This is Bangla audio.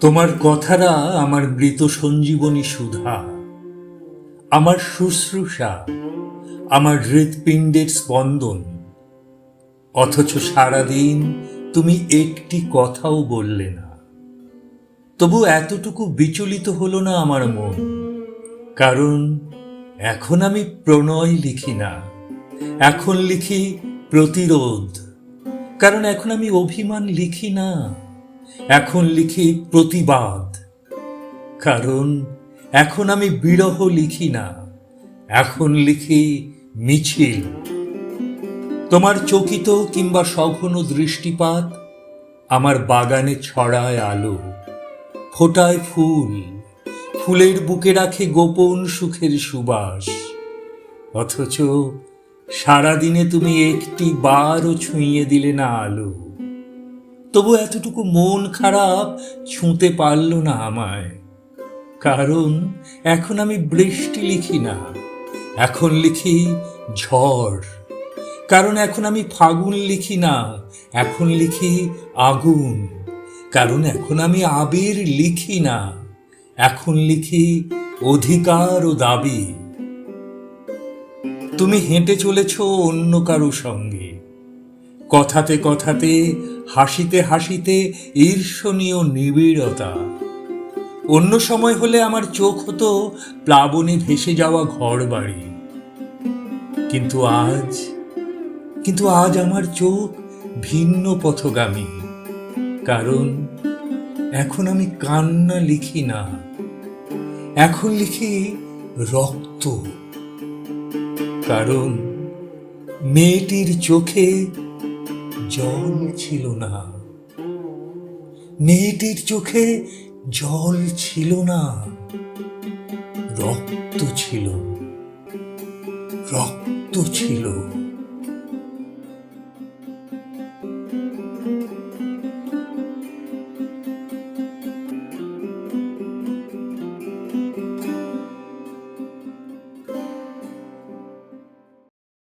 তোমার কথারা আমার মৃত সঞ্জীবনী সুধা, আমার শুশ্রূষা, আমার হৃৎপিণ্ডের স্পন্দন। অথচ সারাদিন তুমি একটি কথাও বললে না। তবু এতটুকু বিচলিত হলো না আমার মন, কারণ এখন আমি প্রণয় লিখি না, এখন লিখি প্রতিরোধ, কারণ এখন আমি অভিমান লিখি না। এখন লিখি প্রতিবাদ। কারণ এখন আমি বিরহ লিখি না, এখন লিখি মিছিল। তোমার চকিত কিংবা সঘন দৃষ্টিপাত আমার বাগানে ছড়ায় আলো, ফোটায় ফুল, ফুলের বুকে রাখে গোপন সুখের সুবাস। অথচ সারাদিনে তুমি একটি বারও ছুঁয়ে দিলে না আলো। তবু এতটুকু মন খারাপ ছুঁতে পারল না আমায়। কারণ এখন আমি বৃষ্টি লিখি না, এখন লিখি ঝড়। কারণ এখন আমি ফাগুন লিখি না, এখন লিখি আগুন। কারণ এখন আমি আবির লিখি না, এখন লিখি অধিকার ও দাবি। তুমি হেঁটে চলেছ অন্য কারও সঙ্গে কথাতে কথাতে, হাসিতে হাসিতে ঈর্ষণীয় নিবিড়তা। অন্য সময় হলে আমার চোখ হতো প্লাবনে ভেসে যাওয়া ঘর বাড়ি কিন্তু আজ কিন্তু আজ আমার চোখ ভিন্ন পথগামী। কারণ এখন আমি কান্না লিখি না, এখন লিখি রক্ত। কারণ মেয়েটির চোখে জল ছিল না। মেয়েটির চোখে জল ছিল না। রক্ত ছিল। রক্ত ছিল।